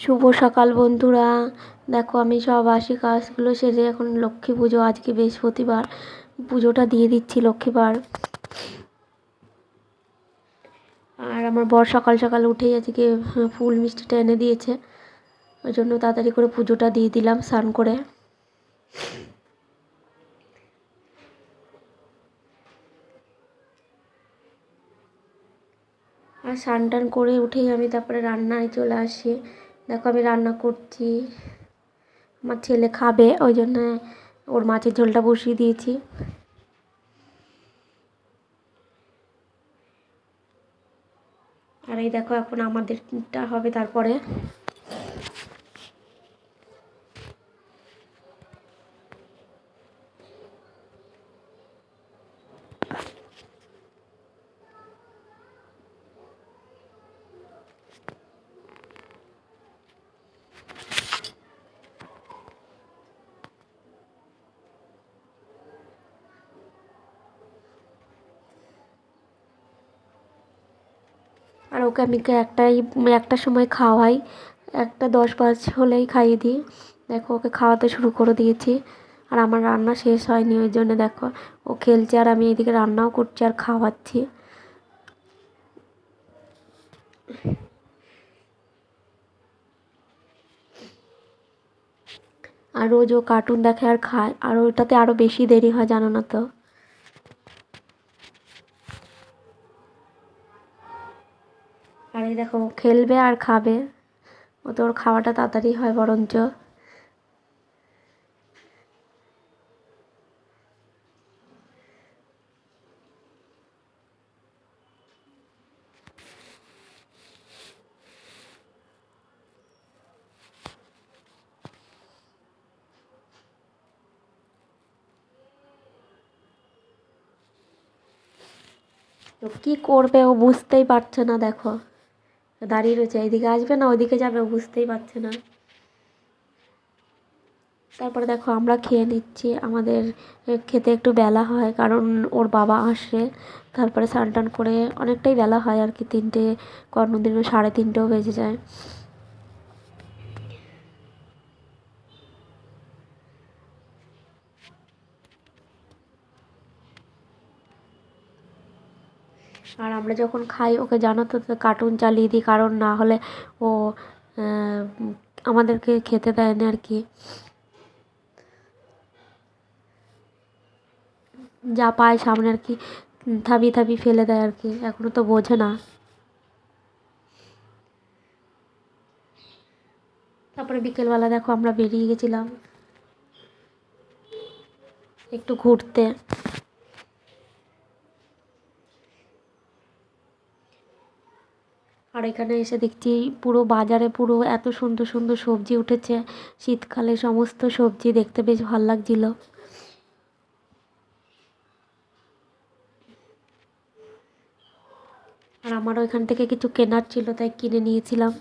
শুভ সকাল বন্ধুরা। দেখো আমি সব বাসি কাজগুলো সেরে এখন লক্ষ্মী পুজো, আজকে বৃহস্পতিবার। পুজোটা দিয়ে দিচ্ছি লক্ষ্মীবার। আর আমার বর সকাল সকাল উঠেই আজকে ফুল মিষ্টিটা এনে দিয়েছে। ওই জন্য তাড়াতাড়ি করে পুজোটা দিয়ে দিলাম স্নান করে। আর স্নান টান করে উঠেই আমি তারপরে রান্নায় চলে আসি। দেখো আমি রান্না করছি। আমার ছেলে খাবে, ওই জন্য ওর মাছের ঝোলটা বসিয়ে দিয়েছি। আর এই দেখো এখন আমাদেরটা হবে তারপরে। আর ওকে আমি একটাই, একটা সময় খাওয়াই। একটা দশ পাঁচ হলেই খাইয়ে দিই। দেখো, ওকে খাওয়াতে শুরু করে দিয়েছি। আর আমার রান্না শেষ হয়নি, ওই জন্য দেখো, ও খেলছে আর আমি এদিকে রান্নাও করছি আর খাওয়াচ্ছি। আর রোজ ও কার্টুন দেখে আর খায়, আর ওটাতে আরও বেশি দেরি হয়, জানো না তো? আর এই দেখো, খেলবে আর খাবে। ও তো ওর খাওয়াটা তাড়াতাড়ি হয় বরঞ্চ। তো কী করবে ও বুঝতেই পারছে না, দেখো। দাঁড়িয়ে রয়েছে এদিকে আসবে না, ওইদিকে যাবে বুঝতেই পারছে না। তারপরে দেখো, আমরা খেয়ে নিচ্ছি, আমাদের খেতে একটু বেলা হয়, কারণ ওর বাবা আসে। তারপরে স্নান টান করে অনেকটাই বেলা হয় আর কি, তিনটে কর্মদিন সাড়ে তিনটেও বেজে যায়। আর আমরা যখন খাই, ওকে জানো তো কার্টুন চালিয়ে দিই, কারণ না হলে ও আমাদেরকে খেতে দেয় না আর কি। যা পায় সামনে আর কি, থাবি থাবি ফেলে দেয় আর কি এখনও তো বোঝে না। তারপরে বিকেলবেলা দেখো আমরা বেরিয়ে গেছিলাম একটু ঘুরতে। আর এখানে এসে দেখছি পুরো বাজারে পুরো এত সুন্দর সুন্দর সবজি উঠেছে। শীতকালে সমস্ত সবজি দেখতে বেশ ভালো লাগছিল। আর আমারও এখান থেকে কিছু কেনার ছিল, তাই কিনে নিয়েছিলাম।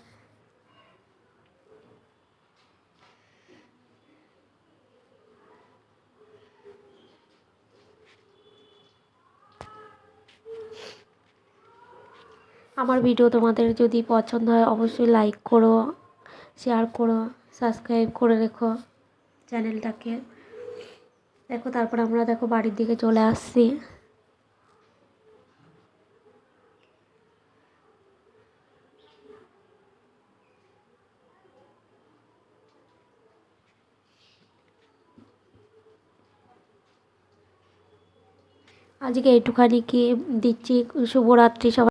আমার ভিডিও তোমাদের যদি পছন্দ হয়, অবশ্যই লাইক করো শেয়ার করো সাবস্ক্রাইব করে রেখো চ্যানেলটাকে দেখো, তারপর আমরা দেখো বাড়ির দিকে চলে আসছি। আজকে এইটুখানি কি দিচ্ছি, শুভরাত্রি সবাই।